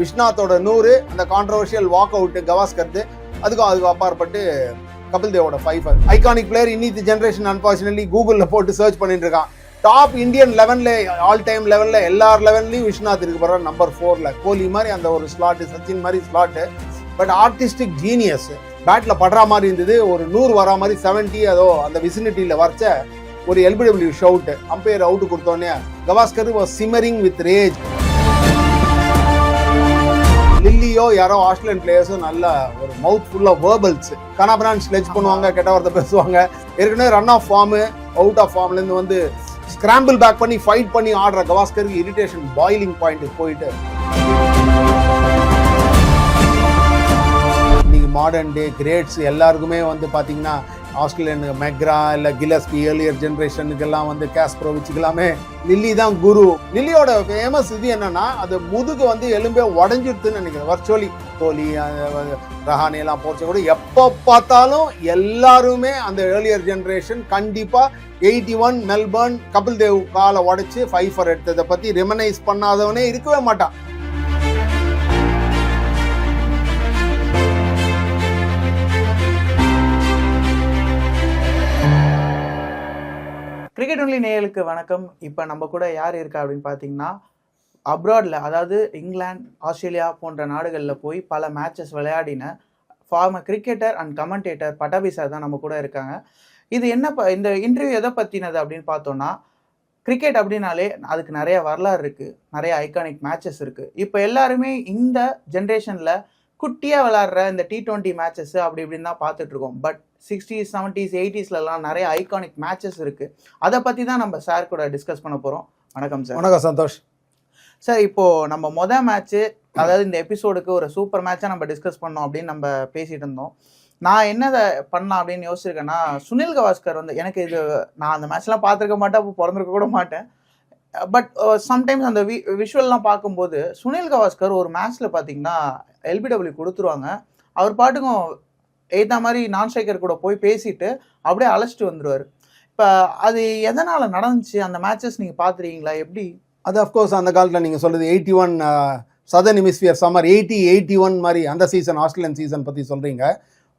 விஸ்வநாத்தோட நூறு அந்த controversial walk out கவாஸ்கர்த்து அதுக்கும் அதுக்கு அப்பாற்பட்டு கபில் தேவோட ஃபைஃபர் ஐகானிக் பிளேயர் இன்னித்து ஜென்ரேஷன் அன்பார்ச்சுனேட்லி கூகுளில் போட்டு சர்ச் பண்ணிட்டு இருக்கான். டாப் இந்தியன் லெவன்ல ஆல் டைம் லெவனில் எல்லார் லெவன்லையும் விஸ்வநாத் இருக்கு போற நம்பர் ஃபோரில் கோலி மாதிரி அந்த ஒரு ஸ்லாட்டு சச்சின் மாதிரி ஸ்லாட்டு பட் ஆர்டிஸ்டிக் ஜீனியஸ் பேட்டில் படுற மாதிரி இருந்தது ஒரு நூறு வரா மாதிரி செவன்ட்டி அதோ அந்த விசினிட்டியில் வரைச்ச ஒரு எல்பிடபிள்யூ ஷவுட்டு அம்பையர் அவுட்டு கொடுத்தோன்னே Gavaskar was simmering with rage லில்லியோ யாரோ ஆஸ்திரேலியன் பிளேயர்ஸோ நல்ல ஒரு மவுத் ஃபுல் ஆஃப் வேர்பல்ஸ் கனாபரான் ஸ்லெச் பண்ணுவாங்க கெட்ட வார்த்தை பேசுவாங்க. ஏற்கனவே run of form out of ஃபார்ம்லேருந்து வந்து ஸ்கிராம்பிள் பேக் பண்ணி ஃபைட் பண்ணி ஆடுற கவாஸ்கருக்கு இரிட்டேஷன் பாயிலிங் பாயிண்ட் போயிட்டு. இன்னைக்கு மாடர்ன் டே கிரேட்ஸ் எல்லாருக்குமே வந்து பார்த்தீங்கன்னா ஆஸ்திரேலியன் மெக்ரா இல்லை கிலஸ்பி ஏர்லியர் ஜென்ரேஷனுக்கெல்லாம் வந்து கேஸ்ப்ரோவிச்சுக்கு எல்லாமே லில்லி தான் குரு. லில்லியோட ஃபேமஸ் இது என்னன்னா அது முதுகு வந்து எலும்பே உடஞ்சிடுதுன்னு நினைக்கிறேன். வர்ச்சுவலி கோலி ரஹானி எல்லாம் போச்சு கூட எப்போ பார்த்தாலும் எல்லாருமே அந்த ஏர்லியர் ஜென்ரேஷன் கண்டிப்பாக eighty one Melbourne Kapil Dev காலை உடைச்சு ஃபைஃபர் எடுத்ததை பற்றி ரெமனைஸ் பண்ணாதவனே இருக்கவே மாட்டான். கிரிக்கெட் ஒன்லி நேயலுக்கு வணக்கம். இப்போ நம்ம கூட யார் இருக்கா அப்படின்னு பார்த்தீங்கன்னா அப்ராடில் அதாவது இங்கிலாந்து ஆஸ்திரேலியா போன்ற நாடுகளில் போய் பல மேட்சஸ் விளையாடின former cricketer and commentator Pattabhi sir தான் நம்ம கூட இருக்காங்க. இது என்ன ப இந்த இன்டர்வியூ எதை பற்றினது அப்படின்னு பார்த்தோன்னா கிரிக்கெட் அப்படின்னாலே அதுக்கு நிறைய வரலாறு இருக்குது நிறைய ஐகானிக் மேட்சஸ் இருக்குது இப்போ எல்லாருமே இந்த ஜென்ரேஷனில் குட்டியாக விளாட்ற இந்த டி டுவெண்ட்டி மேட்சஸ் அப்படி இப்படின்னு தான் பார்த்துட்ருக்கோம் பட் சிக்ஸ்டீஸ் செவன்ட்டீஸ் எயிட்டிஸ்லலாம் நிறைய ஐகானிக் மேட்சஸ் இருக்குது அதை பற்றி தான் நம்ம சார் கூட டிஸ்கஸ் பண்ண போகிறோம் வணக்கம் சார் வணக்கம் சந்தோஷ். சார் இப்போ நம்ம மொதல் மேட்ச்சு அதாவது இந்த எபிசோடுக்கு ஒரு சூப்பர் மேட்சாக நம்ம டிஸ்கஸ் பண்ணோம் அப்படின்னு நம்ம பேசிட்டு இருந்தோம். நான் என்னதை பண்ணலாம் அப்படின்னு யோசிச்சிருக்கேன்னா சுனில் கவாஸ்கர் வந்து எனக்கு இது நான் அந்த மேட்ச்லாம் பார்த்துருக்க மாட்டேன் அப்போ பிறந்திருக்க கூட மாட்டேன். பட் சம்டைம்ஸ் அந்த வி விஷுவல்லாம் பார்க்கும்போது சுனில் கவாஸ்கர் ஒரு மேட்ச்சில் பார்த்தீங்கன்னா எல்பிடபிள்யூ கொடுத்துருவாங்க. அவர் பாட்டுக்கும் ஏற்ற மாதிரி நான் ஸ்ட்ரைக்கர் கூட போய் பேசிட்டு அப்படியே அழைச்சிட்டு வந்துடுவார் இப்போ அது எதனால் நடந்துச்சு? அந்த மேட்சஸ் நீங்கள் பார்த்துருக்கீங்களா எப்படி? அது அஃப்கோர்ஸ் அந்த காலத்தில் நீங்கள் சொல்கிறது eighty one southern hemisphere summer eighty eighty one மாதிரி அந்த சீசன் ஆஸ்திரேலியன் சீசன் பற்றி சொல்கிறீங்க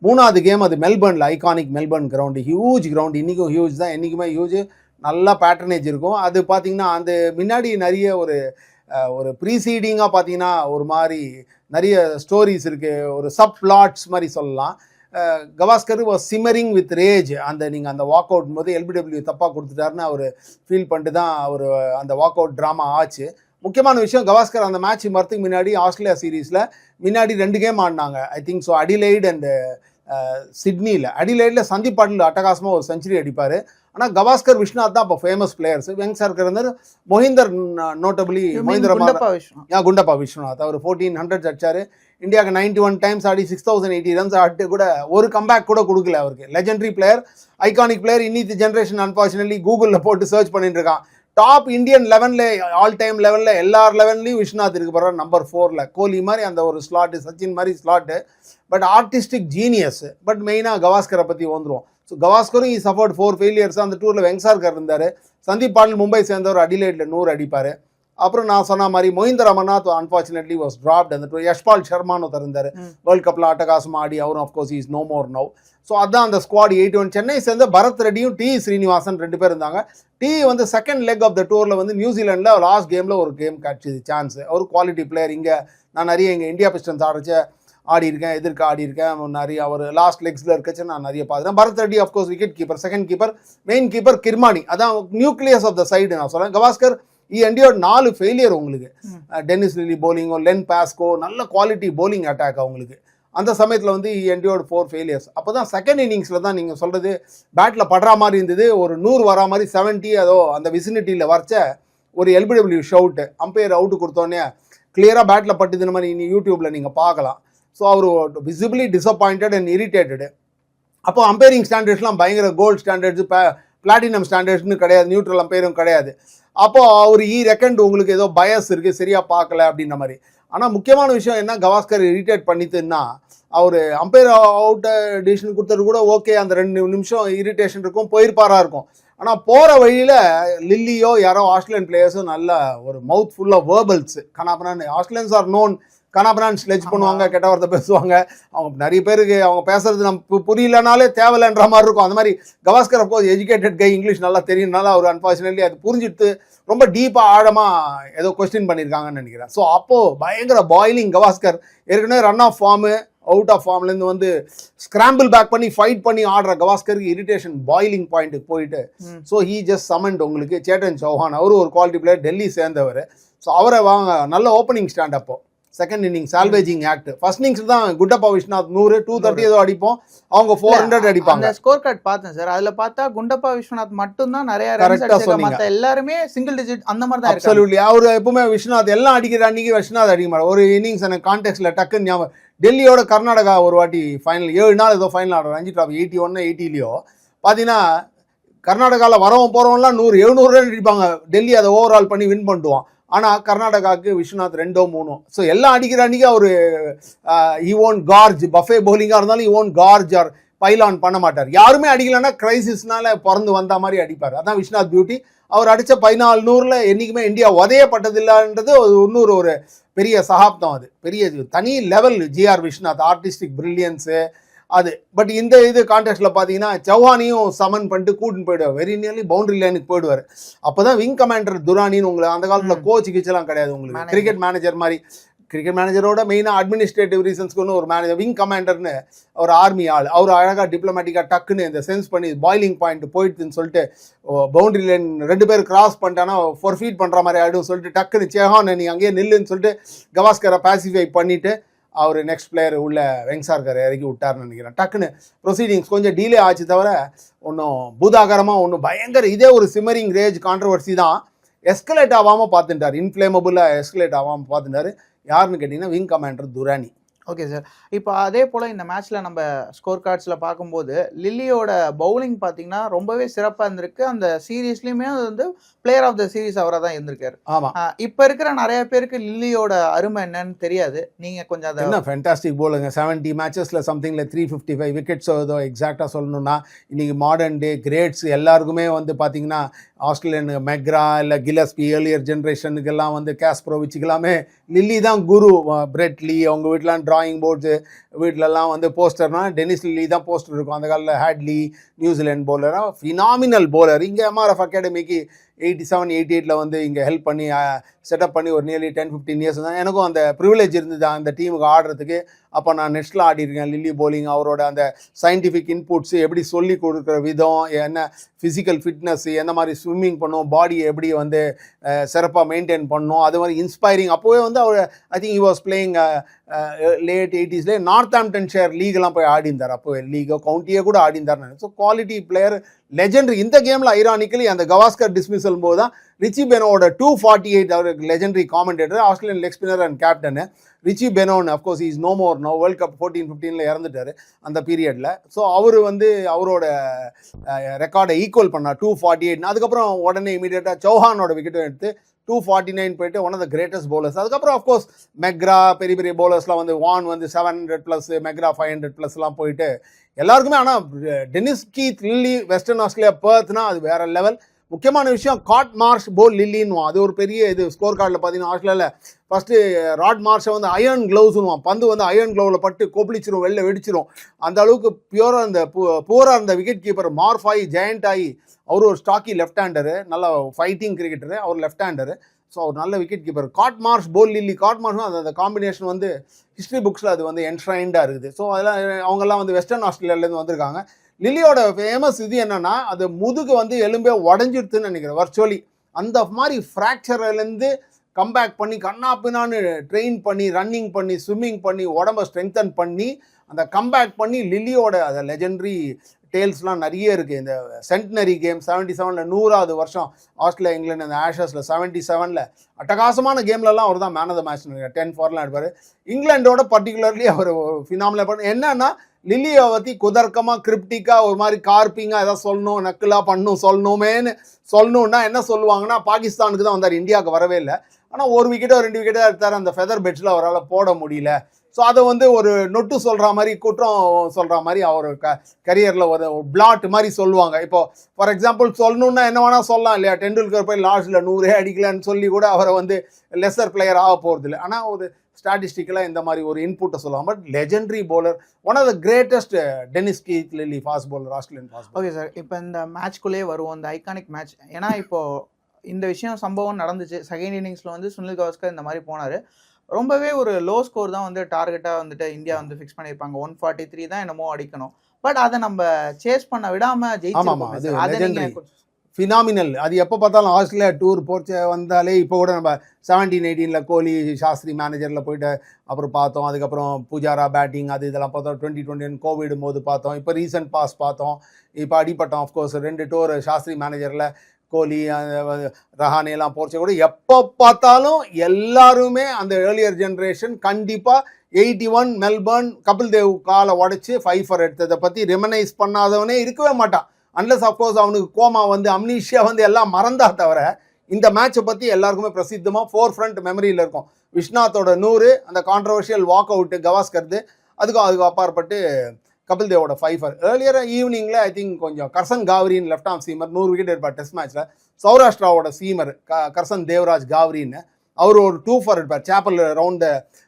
மூணாவது கேம் அது மெல்பர்னில் iconic Melbourne ground huge ground இன்றைக்கும் ஹியூஜ் தான். என்றைக்குமே ஹியூஜ் நல்லா பேட்டர்னேஜ் இருக்கும். அது பார்த்தீங்கன்னா அந்த முன்னாடி நிறைய ஒரு ஒரு ப்ரீசீடிங்காக பார்த்தீங்கன்னா ஒரு மாதிரி நிறைய ஸ்டோரிஸ் இருக்குது ஒரு சப் பிளாட்ஸ் மாதிரி சொல்லலாம். Gavaskar was simmering with rage அந்த நீங்கள் அந்த வாக் அவுட் போது எல்பிடபிள்யூ தப்பாக கொடுத்துட்டாருன்னு அவர் ஃபீல் பண்ணிட்டு தான் அவர் அந்த வாக் அவுட் ட்ராமா ஆச்சு. முக்கியமான விஷயம் கவாஸ்கர் அந்த மேட்ச் மரத்துக்கு முன்னாடி ஆஸ்திரேலியா சீரீஸில் முன்னாடி ரெண்டு கேம் ஆடினாங்க. I think so Adelaide and சிட்னியில் அடிலைடில் சந்தீப் பாட்டில் அட்டகாசமாக ஒரு செஞ்சுரி அடிப்பார். ஆனால் கவாஸ்கர் விஸ்வநாத் தான் அப்போ ஃபேமஸ் பிளேயர்ஸ் வெங் சர்க்கர் இருந்தார் மொஹிந்தர் நோட்டபிளி மொஹிந்தர் யா குண்டப்பா விஸ்வநாத்? அவர் ஃபோர்டீன் ஹண்ட்ரட் அடிச்சாரு இந்தியாவுக்கு நைன்டி ஒன் டைம்ஸ் ஆடி சிக்ஸ் தௌசண்ட் எயிட்டி ரன்ஸ் ஆட்டு கூட ஒரு கம்பேக் கூட கொடுக்கல அவருக்கு. லெஜெண்டரி பிளேயர் ஐகானிக் பிளேயர் இன்னித்து ஜென்ரேஷன் அன்பார்ச்சுனேட்லி கூகுளில் போட்டு சர்ச் பண்ணிட்டு இருக்கான். டாப் இந்தியன் லெவன்ல ஆல் டைம் லெவலில் எல்லார் லெவன்லையும் விஸ்வநாத் இருக்கு போகிற நம்பர் ஃபோரில் கோலி மாதிரி அந்த ஒரு ஸ்லாட்டு சச்சின் மாதிரி slot but artistic genius but மெயினாக கவாஸ்கரை பற்றி வந்துருவோம் ஸோ கவாஸ்கரும் இ சஃபர்ட் ஃபோர் ஃபெயிலியர்ஸ் அந்த டூரில் வெங்சார்கர் இருந்தார். சந்தீப் பாட்டில் மும்பை சேர்ந்தவர். அடிலைட்டில் நூறு அடிப்பார். அப்புறம் நான் சொன்ன மாதிரி Mohinder Amarnath unfortunately was dropped அந்த. யஷ்பால் சர்மான்னு ஒருத்தர் இருந்தார். வேர்ல்ட் கப்பில் அட்டகாசமா ஆடி அவரும் of course is no more no so அதான் அந்த ஸ்குவாட் எயிட்டி ஒன் சென்னை சேர்ந்த பரத் ரெட்டியும் டி ஸ்ரீனிவாசன் ரெண்டு பேர் இருந்தாங்க. டி வந்து செகண்ட் லெக் ஆஃப் த டூரில் வந்து நியூசிலாண்டில் லாஸ்ட் கேமில் ஒரு கேம் கிடச்சிது சான்ஸ் அவர் குவாலிட்டி பிளேயர் இங்கே நான் நிறைய இங்கே இந்தியா பிஸ்டன்ஸ் ஆடிச்ச ஆடி இருக்கேன் எதிர்க்க ஆடி இருக்கேன் நிறைய அவர் லாஸ்ட் லெக்ஸில் இருக்கச்சு நான் நிறைய பார்த்துறேன் Bharath Reddy of course wicket keeper second keeper main keeper Kirmani அதான் நியூக்ளியஸ் ஆஃப் த சைடு நான் சொல்கிறேன் கவாஸ்கர் இ எண்டியோட நாலு ஃபெயிலியர் உங்களுக்கு. டென்னிஸ் லிலி போலிங்கோ லென் பாஸ்கோ நல்ல குவாலிட்டி போலிங் அட்டாக் அவங்களுக்கு அந்த சமயத்தில் வந்து இ எண்டியோட ஃபோர் ஃபெயிலியர்ஸ் அப்போ தான் செகண்ட் இன்னிங்ஸில் தான் நீங்கள் சொல்கிறது பேட்டில் படுற மாதிரி இருந்தது. ஒரு நூறு வரா மாதிரி செவன்ட்டி அதோ அந்த விசினிட்டியில் வரைச்ச ஒரு எல்பிடபிள்யூ ஷவுட்டு அம்பையர் அவுட் கொடுத்தோன்னே கிளியராக பேட்டில் பட்டுது இந்த மாதிரி நீ யூடியூப்பில் நீங்கள் பார்க்கலாம். ஸோ அவர் விசிபிளி டிசப்பாயிண்டட் அண்ட் இரிட்டேட்டடு அப்போ அம்பையரிங் ஸ்டாண்டர்ட்ஸ்லாம் பயங்கர கோல்டு ஸ்டாண்டர்ட்ஸ் பிளாட்டினம் ஸ்டாண்டர்ட்ஸ்னு கிடையாது நியூட்ரல் அம்பையரும் கிடையாது. அப்போது அவர் ஈ ரெக்கண்ட் உங்களுக்கு ஏதோ பயஸ் இருக்குது சரியாக பார்க்கல அப்படின்ற மாதிரி. ஆனால் முக்கியமான விஷயம் என்ன கவாஸ்கர் இரிட்டேட் பண்ணிட்டுன்னா அவர் அம்பையர் அவுட் டிசிஷன் கொடுத்தது கூட ஓகே அந்த ரெண்டு நிமிஷம் இரிட்டேஷன் இருக்கும் போயிருப்பாராக இருக்கும். ஆனால் போகிற வழியில் லில்லியோ யாரோ ஆஸ்திரேலியன் பிளேயர்ஸும் நல்ல ஒரு மவுத் ஃபுல்லாக verbals verbals Australians are known கனாபனான் ஆமா. பண்ணுவாங்க கெட்ட வார்த்தை பேசுவாங்க. அவங்க நிறைய பேருக்கு அவங்க பேசுறது நம்ம புரியலனாலே தேவையில்லைன்ற மாதிரி இருக்கும். அந்த மாதிரி கவாஸ்கர் அப்போ எஜுகேட்டட் கை இங்கிலீஷ் நல்லா தெரியும்னால அவர் அன்பார்ச்சுனேட்லி அது புரிஞ்சுட்டு ரொம்ப டீப்பாக ஆழமாக ஏதோ கொஸ்டின் பண்ணியிருக்காங்கன்னு நினைக்கிறேன். ஸோ அப்போது பயங்கர பாய்லிங் கவாஸ்கர். ஏற்கனவே run of form out of ஃபார்ம்லேருந்து வந்து ஸ்கிராம்பிள் பேக் பண்ணி ஃபைட் பண்ணி ஆடுற கவாஸ்கருக்கு இரிட்டேஷன் பாய்லிங் பாயிண்ட்டுக்கு போயிட்டு. ஸோ ஹீ ஜஸ்ட் சமண்ட் உங்களுக்கு சேட்டன் சௌஹான் அவரும் ஒரு குவாலிட்டி பிளேயர் டெல்லி சேர்ந்தவர். ஸோ அவரை வாங்க நல்ல ஓப்பனிங் ஸ்டாண்ட் அப்போ. Second inning salvaging act first innings தான் குட்டப்பா விஸ்வநாத் நூறு டூ தேர்ட்டி ஏதோ அடிப்போம். அவங்க ஃபோர் ஹண்ட்ரட் அடிப்பாங்க. ஸ்கோர் கார்டு பார்த்தேன் சார் அதுல பார்த்தா குண்டப்பா விஸ்வநாத் மட்டும் தான் நிறைய அடிச்சிருக்க சொன்னீங்க. எல்லாருமே சிங்கிள் டிஜிட் அந்த மாதிரி தான் அப்சல்யூட்லி அவர் எப்பவுமே விஸ்வநாத் எல்லாம் அடிக்கிற அன்னைக்கு விஸ்வநாத் அடிக்க மாட்டார். ஒரு இன்னிங்ஸ் எனக்கு கான்டெக்ட்ல டக்குன்னு ஞாபகம். டெல்லியோட கர்நாடகா ஒரு வாட்டி ஃபைனல் ஏழு நாள் ஏதோ ஃபைனல் ஆடுறோம் ரஞ்சி ட்ராஃபி எயிட்டி ஒன்னு எயிட்டிலையோ பார்த்தீங்கன்னா கர்நாடகாவில் வரவன் போகிறவன்லாம் நூறு எழுநூறு ரன் அடிப்பாங்க. டெல்லி அதை ஓவரால் பண்ணி வின் பண்ணிடுவான். ஆனால் கர்நாடகாவுக்கு விஸ்வநாத் ரெண்டோ மூணோ. ஸோ எல்லாம் அடிக்கிற அன்றைக்கி அவர் ஈ ஓன் கார்ஜ் பஃபே பவுலிங்காக இருந்தாலும் ஈ ஓன் கார்ஜ் ஆர் பைலான் பண்ண மாட்டார். யாருமே அடிக்கலைன்னா கிரைசிஸ்னால பிறந்து வந்த மாதிரி அடிப்பார். அதான் விஸ்வநாத் பியூட்டி அவர் அடித்த பதினாலு நூறில் என்றைக்குமே இந்தியா உதயப்பட்டதில்லைன்றது ஒரு இன்னொரு ஒரு பெரிய சகாப்தம் அது. பெரிய தனி level G R Viswanath. Artistic brilliance அது. பட் இந்த இது கான்டெஸ்ட்டில் பார்த்தீங்கன்னா சௌஹானையும் சமன் பண்ணிட்டு கூட்டின்னு போயிடுவார். வெரி நியர்லி பவுண்டரி லைனுக்கு போயிடுவார். அப்போ தான் விங் கமாண்டர் துரானின்னு உங்களுக்கு அந்த காலத்தில். கோச் கிச்செல்லாம் கிடையாது உங்களுக்கு. கிரிக்கெட் மேனேஜர் மாதிரி. கிரிக்கெட் மேனேஜரோட மெயினாக அட்மினிஸ்ட்ரேட்டிவ் ரீசன்ஸ்க்கு ஒன்று ஒரு மேனேஜர் விங் கமாண்டர்னு ஒரு ஆர்மி ஆள். அவர் அழகாக டிப்ளமேட்டிக்காக டக்குன்னு இந்த சென்ஸ் பண்ணி பாய்லிங் பாயிண்ட் போயிடுதுன்னு சொல்லிட்டு பவுண்டரி லைன் ரெண்டு பேர் கிராஸ் பண்ணிட்டானா ஃபோர் ஃபீட் பண்ணுற மாதிரி ஆகிடும் சொல்லிட்டு டக்குன்னு சேஹான் நீ அங்கேயே நில்லுன்னு சொல்லிட்டு கவாஸ்கரை பாசிஃபை பண்ணிவிட்டு அவர் நெக்ஸ்ட் பிளேயர் உள்ள வெங்சார்கர் இறக்கி விட்டார்னு நினைக்கிறேன். டக்குன்னு ப்ரொசீடிங்ஸ் கொஞ்சம் டிலே ஆச்சு தவிர ஒன்றும் பூதாகரமாக ஒன்றும் பயங்கர இதே ஒரு சிம்மரிங் ரேஜ் கான்ட்ரவர்சி தான் எஸ்கலேட் ஆகாமல் பார்த்துட்டார். இன்ஃப்ளேமபுளாக எஸ்கலேட் ஆகாமல் பார்த்துட்டாரு. யாருன்னு கேட்டிங்கன்னா wing commander Durrani. Okay sir. இப்போ அதே போல் இந்த மேட்ச்சில் நம்ம ஸ்கோர் கார்ட்ஸில் பார்க்கும்போது லில்லியோட பவுலிங் பார்த்தீங்கன்னா ரொம்பவே சிறப்பாக இருந்திருக்கு. அந்த சீரீஸ்லேயுமே அது வந்து பிளேயர் ஆஃப் த சீரீஸ் அவராக தான் இருந்திருக்காரு. ஆமாம் இப்போ இருக்கிற நிறைய பேருக்கு லில்லியோட அருமை என்னன்னு தெரியாது. நீங்கள் கொஞ்சம் அதை என்ன ஃபென்டாஸ்டிக் போலுங்க செவன்ட்டி மேட்சஸில் சம்திங்கில் த்ரீ ஃபிஃப்டி ஃபைவ் விக்கெட்ஸ் ஏதோ எக்ஸாக்டாக சொல்லணும்னா இன்றைக்கி மாடர்ன் டே கிரேட்ஸ் எல்லாருக்குமே வந்து பார்த்தீங்கன்னா ஆஸ்திரேலியன் மெக்ரா இல்லை கிலஸ்பி ஏர்லியர் ஜென்ரேஷனுக்கெல்லாம் வந்து கேஸ்ப்ரோவிச்சுக்கு எல்லாமே லில்லி தான் குரு. பிரெட்லி அவங்க வீட்டிலாம் டிராயிங் போர்ட்ஸு வீட்டிலலாம் வந்து போஸ்டர்னால் டெனிஸ் லில்லி தான் போஸ்டர் இருக்கும். அந்த காலத்தில் ஹேட்லி நியூசிலாண்ட் போலராக ஃபினாமினல் போலர் இங்கே எம்ஆர்எஃப் அகாடமிக்கு எயிட்டி செவன் எயிட்டி எயிட்டில் வந்து இங்கே ஹெல்ப் பண்ணி செட்டப் பண்ணி ஒரு நியர்லி டென் ஃபிஃப்டீன் இயர்ஸ் தான். எனக்கும் அந்த ப்ரிவிலேஜ் இருந்தது அந்த டீமுக்கு ஆடுறதுக்கு. அப்போ நான் நெட்ஸில் ஆடிருக்கேன். லில்லி போலிங் அவரோட அந்த சயின்டிஃபிக் இன்புட்ஸ் எப்படி சொல்லி கொடுக்குற விதம் என்ன ஃபிசிக்கல் ஃபிட்னஸ் எந்த மாதிரி ஸ்விம்மிங் பண்ணும் பாடியை எப்படி வந்து சிறப்பாக மெயின்டைன் பண்ணும் அது மாதிரி இன்ஸ்பைரிங் அப்போவே வந்து அவர் I think he was playing late எயிட்டிஸ்லேயே Northamptonshire லீக்லாம் போய் ஆடிந்தார் அப்போவே லீகோ கவுண்டியே கூட ஆடிந்தார் ஸோ குவாலிட்டி பிளேயர் லெஜெண்டரி இந்த கேமில் ஐரானிக்கலி அந்த கவாஸ்கர் டிஸ்மிசல் போது தான் ரிச்சி பெனோட டூ ஃபார்ட்டி எயிட் அவருக்கு legendary commentator Australian leg spinner and captain Richie Benaud of course is no more no world cup fourteen ஃபிஃப்டீனில் இறந்துட்டார் அந்த பீரியடில் ஸோ அவர் வந்து அவரோட ரெக்கார்டை ஈக்குவல் பண்ணார் டூ ஃபார்ட்டி எயிட் அதுக்கப்புறம் உடனே இமீடியட்டாக சௌஹானோட விக்கெட்டும் எடுத்து டூ ஃபார்ட்டி நைன் போயிட்டு one of the greatest bowlers அதுக்கப்புறம் அஃப்கோர்ஸ் மெக்ரா பெரிய பெரிய பவுலர்ஸ்லாம் வந்து வான் வந்து seven hundred plus McGrath five hundred ப்ளஸ்லாம் போயிட்டு எல்லாருக்குமே ஆனால் Dennis Keith Lillee Western Australia பர்த்னா அது வேற லெவல் முக்கியமான விஷயம் காட் மார்ஷ் போல் லில்லின்னுவான் அது ஒரு பெரிய இது ஸ்கோர் கார்டில் பார்த்தீங்கன்னா ஆஸ்திரேலியாவில் ஃபஸ்ட்டு ராட் மார்ஷை வந்து அயர்ன் க்ளவுஸ்னுவான் பந்து வந்து அயர்ன் க்ளவுவில் பட்டு கொப்பளிச்சிரும் வெளில வெடிச்சிரும். அந்த அளவுக்கு பியூராக அந்த பூராக இருந்த விக்கெட் கீப்பர் மார்ஃப் ஆகி ஜெயண்ட் ஆகி அவர் ஒரு ஸ்டாக்கி லெஃப்ட் ஹேண்டரு நல்ல ஃபைட்டிங் கிரிக்கெட்டரு அவர் லெஃப்ட் ஹேண்டரு ஸோ அவர் நல்ல wicket keeper caught Marsh bowled Lillee. Caught மார்ஷும் அந்த அந்த காம்பினேஷன் வந்து ஹிஸ்ட்ரி புக்ஸில் அது வந்து என்ஷ்ரைண்டாக இருக்குது. ஸோ அதெல்லாம் அவங்கெல்லாம் வந்து வெஸ்டர்ன் ஆஸ்திரேலியாவிலேருந்து வந்திருக்காங்க. லில்லியோட ஃபேமஸ் இது என்னன்னா அது முதுகு வந்து எலும்பே உடஞ்சிடுதுன்னு நினைக்கிறேன் வர்ச்சுவலி அந்த மாதிரி ஃப்ராக்சர்லேருந்து கம்பேக் பண்ணி கண்ணா பின்னான்னு ட்ரெயின் பண்ணி ரன்னிங் பண்ணி ஸ்விம்மிங் பண்ணி உடம்ப ஸ்ட்ரெங்தன் பண்ணி அந்த கம்பேக் பண்ணி லில்லியோட அந்த லெஜெண்டரி டேல்ஸ்லாம் நிறைய இருக்குது இந்த சென்டினரி கேம் செவன்ட்டி செவனில் நூறாவது வருஷம் ஆஸ்திரேலியா இங்கிலாந்து அந்த ஆஷஸில் செவன்ட்டி செவனில் அட்டகாசமான கேம்லலாம் அவர் தான் man of the match ten ஃபார்லாம் எடுப்பார். இங்கிலாண்டோட பர்டிகுலர்லி அவர் ஃபினாமில் பண்ண என்னன்னா லில்லியை பற்றி குதர்க்கமாக கிரிப்டிக்காக ஒரு மாதிரி கார்ப்பிங்காக எதாவது சொல்லணும் நக்கலாக பண்ணும் சொல்லணுமேன்னு சொல்லணுன்னா என்ன சொல்லுவாங்கன்னா பாகிஸ்தானுக்கு தான் வந்தார். இந்தியாவுக்கு வரவே இல்லை. ஆனால் ஒரு விக்கெட்டோ ரெண்டு விக்கெட்டோ எடுத்தார். அந்த ஃபெதர் பெட்ஸில் அவரால் போட முடியல. ஸோ அதை வந்து ஒரு நொட்டு சொல்கிற மாதிரி குற்றம் சொல்கிற மாதிரி அவர் க கரியரில் ஒரு பிளாட் மாதிரி சொல்லுவாங்க. இப்போ ஃபார் எக்ஸாம்பிள் சொல்லணுன்னா என்ன வேணால் சொல்லலாம் இல்லையா? டெண்டுல்கர் போய் லாஸ்டில் நூறே அடிக்கலன்னு சொல்லி கூட அவரை வந்து லெஸர் பிளேயர் ஆக போகிறது இல்லை. ஆனால் ஒரு ஸ்டாட்டிஸ்டிக்கலாக இந்த மாதிரி ஒரு இன்புட்டை சொல்லுவாங்க. But legendary bowler one of the greatest Dennis Keith Lillee fast bowler Australian fast okay sir இப்போ இந்த மேட்ச்குள்ளேயே வருவோம். இந்த ஐகானிக் மேட்ச் ஏன்னா இப்போ இந்த விஷயம் சம்பவம் நடந்துச்சு. செகண்ட் இன்னிங்ஸில் வந்து சுனில் கவாஸ்கர் இந்த மாதிரி போனார். ரொம்பவே ஒரு லோ ஸ்கோர் தான் வந்து டார்கெட்டாக வந்துட்டு இந்தியா வந்து ஃபிக்ஸ் பண்ணியிருப்பாங்க. ஒன் ஃபார்ட்டி த்ரீ தான் என்னமோ அடிக்கணும். பட் அதை நம்ம சேஸ் பண்ண விடாம ஆமாமா, அது ஜெயிச்சிருக்கோம் அதை நீங்க legendary. ஃபினாமினல் அது எப்போ பார்த்தாலும் ஆஸ்திரேலியா டூர் போச்சு வந்தாலே இப்போ கூட நம்ம செவன்டீன் எயிட்டீனில் கோலி சாஸ்திரி மேனேஜரில் போயிட்டு அப்புறம் பார்த்தோம். அதுக்கப்புறம் பூஜாரா பேட்டிங் அது இதெல்லாம் பார்த்தோம். டுவெண்ட்டி டுவெண்ட்டி கோவிட் போது பார்த்தோம். இப்போ ரீசன்ட் பாஸ் பார்த்தோம். இப்போ அடிப்பட்டோம் ஆஃப்கோர்ஸ் ரெண்டு டூர் சாஸ்திரி மேனேஜரில் கோலி ரஹானே எல்லாம் போர்ச்சு கூட எப்போ பார்த்தாலும் எல்லாருமே அந்த ஏர்லியர் ஜென்ரேஷன் கண்டிப்பாக eighty one Melbourne Kapil Dev காலை உடச்சி ஃபைவ் ஃபர் எடுத்ததை பற்றி ரெமனைஸ் பண்ணாதவனே இருக்கவே மாட்டான். அன்லஸ் அஃப்கோர்ஸ் அவனுக்கு கோமா வந்து அம்னீஷியா வந்து எல்லாம் மறந்தா தவிர இந்த மேட்சை பற்றி எல்லாருக்குமே பிரசித்தமாக ஃபோர் ஃப்ரண்ட் மெமரியில் இருக்கும். விஸ்வநாத்தோட நூறு அந்த கான்ட்ரவர்ஷியல் வாக் அவுட்டு கவாஸ்கர்து அதுக்கும் அதுக்கு அப்பாற்பட்டு கபில் தேவோட ஃபைஃபர் ஏர்லியர் ஈவினிங்கில் ஐ திங்க் கொஞ்சம் கர்சன் காவரின் லெஃப்ட் ஆம் சீமர் நூறு விக்கெட் எடுப்பார் டெஸ்ட் மேட்ச்சில் சௌராஷ்டிராவோட சீமர் க கர்சன் தேவராஜ் காவரின்னு அவர் ஒரு டூ ஃபார் எடுப்பார். சேப்பல் ரவுண்ட்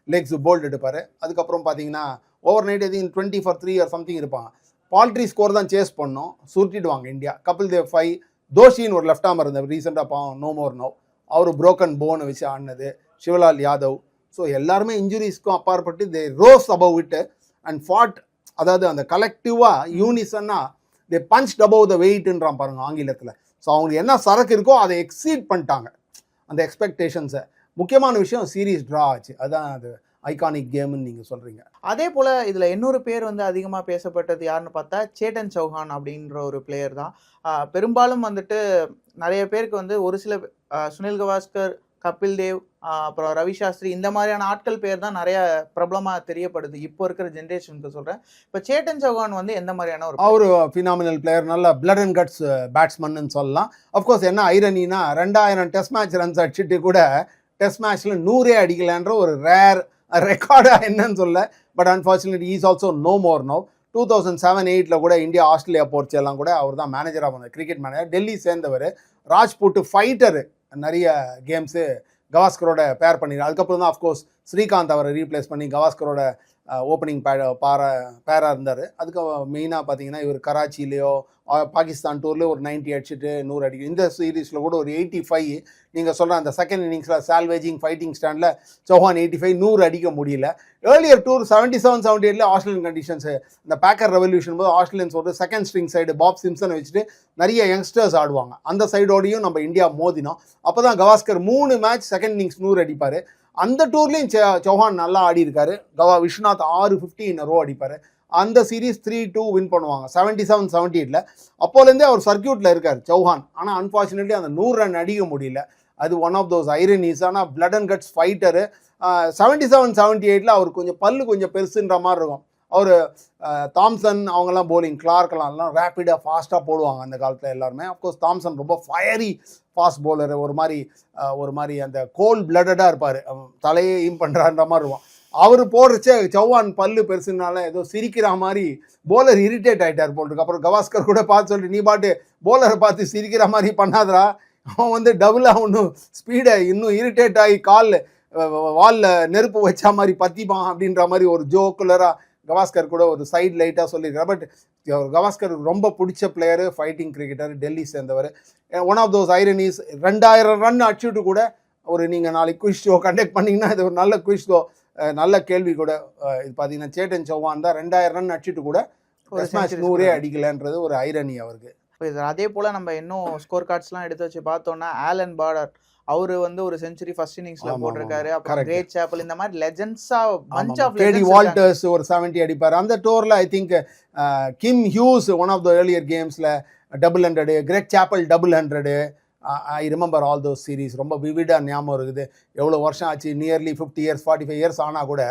லெக்ஸ் போல்ட் எடுப்பார். அதுக்கப்புறம் பார்த்தீங்கன்னா over night எதிங் twenty four three or something இருப்பாங்க பால்ட்ரி ஸ்கோர் தான் சேஸ் பண்ணோம். சுருட்டிடுவாங்க இந்தியா. கபில் தேவ் ஃபைவ் தோஷின்னு ஒரு லெஃப்ட் ஆமர் இருந்தார். ரீசெண்டாக பாவம் நோ மோர் நோ அவர் புரோக்கன் போனை வச்சு ஆடினது. சிவலால் யாதவ். ஸோ எல்லாருமே இன்ஜுரிஸ்க்கும் அப்பாற்பட்டு தே ரோஸ் அபவ் விட்டு அண்ட் ஃபாட் அதாவது அந்த கலெக்டிவாக யூனிசன்னா தே பஞ்ச் டபோவ் த வெயிட்ன்றான் பாருங்க ஆங்கிலத்தில். ஸோ அவங்களுக்கு என்ன சரக்கு இருக்கோ அதை எக்ஸீட் பண்ணிட்டாங்க. அந்த எக்ஸ்பெக்டேஷன்ஸை முக்கியமான விஷயம் சீரீஸ் ட்ரா ஆச்சு. அதான் அது ஐகானிக் கேம்னு நீங்கள் சொல்கிறீங்க அதே போல் இதில் இன்னொரு பேர் வந்து அதிகமாக பேசப்பட்டது யாருன்னு பார்த்தா சேட்டன் சௌஹான் அப்படின்ற ஒரு பிளேயர் தான். பெரும்பாலும் வந்துட்டு நிறைய பேருக்கு வந்து ஒரு சில சுனில் கவாஸ்கர் கபில் தேவ் அப்புறம் ரவி சாஸ்திரி இந்த மாதிரியான ஆட்கள் பேர் தான் நிறைய பிரபலமாக தெரியப்படுது. இப்போ இருக்கிற ஜென்ரேஷனுக்கு சொல்கிறேன் இப்போ சேட்டன் சௌஹான் வந்து எந்த மாதிரியான ஒரு அவர் ஃபினாமினல் பிளேயர் நல்ல பிளட் அண்ட் கட்ஸ் பேட்ஸ்மன்னு சொல்லலாம். அஃப்கோர்ஸ் என்ன ஐரனினா ரெண்டாயிரம் டெஸ்ட் மேட்ச் ரன்ஸ் அடிச்சுட்டு கூட டெஸ்ட் மேட்ச்சில் நூறே அடிக்கலைன்ற ஒரு ரேர் ரெக்கார்டாக என்னன்னு சொல்ல but unfortunate is also no more no two thousand seven எயிட்டில் கூட இந்தியா ஆஸ்திரேலியா போர்ச்சு எல்லாம் கூட அவர் தான் மேனேஜராக வந்தார் கிரிக்கெட் மேனேஜர் டெல்லி சேர்ந்தவர் ராஜ்பூட்டு ஃபைட்டரு நிறைய கேம்ஸு கவாஸ்கரோட பேர் பண்ணிடுறேன் அதுக்கப்புறம் தான் அஃப்கோர்ஸ் ஸ்ரீகாந்த் அவரை ரீப்ளேஸ் பண்ணி கவாஸ்கரோட ஓப்பனிங் பே பாரா பேராக இருந்தார். அதுக்கு மெயினாக பார்த்தீங்கன்னா இவர் கராச்சிலேயோ பாகிஸ்தான் டூர்லேயே ஒரு 90 அடிச்சுட்டு நூறு அடிக்கும் இந்த சீரீஸில் கூட ஒரு எயிட்டி ஃபைவ் நீங்கள் சொல்கிற அந்த செகண்ட் இன்னிங்ஸில் சால்வேஜிங் ஃபைட்டிங் ஸ்டாண்டில் சௌஹான் எயிட்டி ஃபைவ் நூறு அடிக்க முடியல. Earlier tour seventy seven seventy எயிட்டில் ஆஸ்திரேலியன் கண்டிஷன்ஸ் இந்த பேக்கர் ரெவல்யூஷன் போது ஆஸ்திரேலியன்ஸ் ஒரு செகண்ட் ஸ்ட்ரிங் சைடு பாப் சிம்சனை வச்சுட்டு நிறைய யங்ஸ்டர்ஸ் ஆடுவாங்க. அந்த சைடோடையும் நம்ம இந்தியா மோதினோம். அப்போ தான் கவாஸ்கர் மூணு மேட்ச் செகண்ட் இன்னிங்ஸ் நூறு அடிப்பார். அந்த டூர்லேயும் சௌஹான் நல்லா ஆடி இருக்காரு கவா விஸ்வநாத் ஆறு ஃபிஃப்டி இன் ரோ அடிப்பார். அந்த சீரீஸ் த்ரீ டூ வின் பண்ணுவாங்க. செவன்ட்டி செவன் செவன்ட்டி எயிட்டில் அப்போலேருந்தே அவர் சர்க்கியூட்டில் இருக்கார் சௌஹான். ஆனால் அன்ஃபார்ச்சுனேட்லி அந்த நூறு ரன் அடிக்க முடியல. அது ஒன் ஆஃப் தோஸ் ஐரனிஸ் ஆனால் blood and guts fighter seventy seven seventy எயிட்டில் அவர் கொஞ்சம் பல்லு கொஞ்சம் பெருசுன்ற மாதிரி இருக்கும். அவர் தாம்சன் அவங்கெல்லாம் போலிங் கிளார்க்கெல்லாம் எல்லாம் ரேப்பிடாக ஃபாஸ்ட்டாக போடுவாங்க அந்த காலத்தில் எல்லாருமே. அஃப்கோர்ஸ் தாம்சன் ரொம்ப ஃபயரி ஃபாஸ்ட் bowler ஒரு மாதிரி ஒரு மாதிரி அந்த கோல் பிளட்டடாக இருப்பார். தலையே ஈம் பண்ணுறான்ற மாதிரி இருக்கும். அவர் போடுறச்சே சௌவான் பல்லு பெருசுனால ஏதோ சிரிக்கிற மாதிரி போலர் இரிட்டேட் ஆகிட்டார் போல் இருக்கு. அப்புறம் கவாஸ்கர் கூட பார்த்து சொல்லிட்டு நீ பாட்டு போலரை பார்த்து சிரிக்கிற மாதிரி பண்ணாதரா அவன் வந்து டபுளாக ஒன்றும் ஸ்பீடை இன்னும் இரிட்டேட் ஆகி காலில் வாலில் நெருப்பு வச்சா மாதிரி பத்திப்பான் அப்படின்ற மாதிரி ஒரு ஜோக்குலராக கவாஸ்கர் கூட ஒரு சைடு லைட்டாக சொல்லியிருக்காரு. பட் கவாஸ்கருக்கு ரொம்ப பிடிச்ச பிளேயரு ஃபைட்டிங் கிரிக்கெட்டர் டெல்லி சேர்ந்தவர் ஒன் ஆஃப் தோஸ் ஐரனிஸ் ரெண்டாயிரம் ரன் அடிச்சுட்டு கூட ஒரு நீங்கள் நாளைக்கு குயிஸ் ஷோ கண்டக்ட் பண்ணீங்கன்னா இது ஒரு நல்ல குயிஸ் ஷோ நல்ல கேள்வி கூட இது பார்த்தீங்கன்னா சேட்டன் சௌஹான் தான் ரெண்டாயிரம் ரன் அடிச்சுட்டு கூட மேட்ச் நூறே. அடிக்கலன்றது ஒரு ஐரணி அவருக்கு. அதே போல நம்ம இன்னும் ஸ்கோர் கார்ட்ஸ்லாம் எடுத்து வச்சு பார்த்தோம்னா ஆலன் பார்டர் அவரு வந்து ஒரு செஞ்சுரி ஃபர்ஸ்ட் இன்னிங்ஸ்ல போட்டிருக்காரு. அப்புறம். கிரேட் சாப்பல் இந்த மாதிரி லெஜெண்ட்ஸா bunch of K D Walters ஒரு செவன்ட்டி அடிப்பார். அந்த டோரில் I think Kim Hughes one of the earlier கேம்ஸில் double hundred Greg Chappell double hundred I remember all those series ரொம்ப விவிடாக ஞாபகம் இருக்குது. எவ்வளோ வருஷம் ஆச்சு? Nearly fifty years forty five years ஆனால் கூட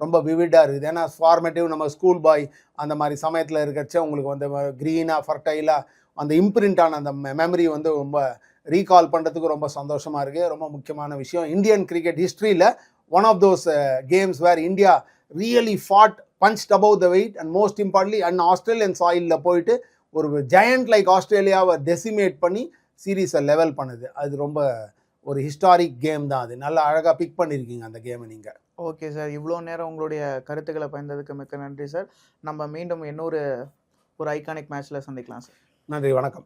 ரொம்ப விவிடாக இருக்குது. ஏன்னா ஃபார்மேட்டிவ் நம்ம ஸ்கூல் பாய் அந்த மாதிரி சமயத்தில் இருக்கிறச்ச உங்களுக்கு வந்து க்ரீனாக ஃபர்டைலாக அந்த இம்ப்ரிண்டான அந்த மெமரி வந்து ரொம்ப ரீகால் பண்ணுறதுக்கு ரொம்ப சந்தோஷமாக இருக்குது ரொம்ப முக்கியமான விஷயம். இந்தியன் கிரிக்கெட் ஹிஸ்ட்ரியில் one of those games where India really fought punch above the weight and most importantly and Australian சாயிலில் போயிட்டு ஒரு ஜெயண்ட் லைக் ஆஸ்திரேலியாவை டெசிமேட் பண்ணி சீரீஸை லெவல் பண்ணுது. அது ரொம்ப ஒரு ஹிஸ்டாரிக் கேம் தான் அது. நல்லா அழகாக பிக் பண்ணியிருக்கீங்க அந்த கேமை நீங்கள் ஓகே சார் இவ்வளோ நேரம் உங்களுடைய கருத்துக்களை பயந்ததுக்கு மிக்க நன்றி சார் நம்ம மீண்டும் இன்னொரு ஒரு ஐகானிக் மேட்ச்சில் சந்திக்கலாம் சார் நன்றி வணக்கம்.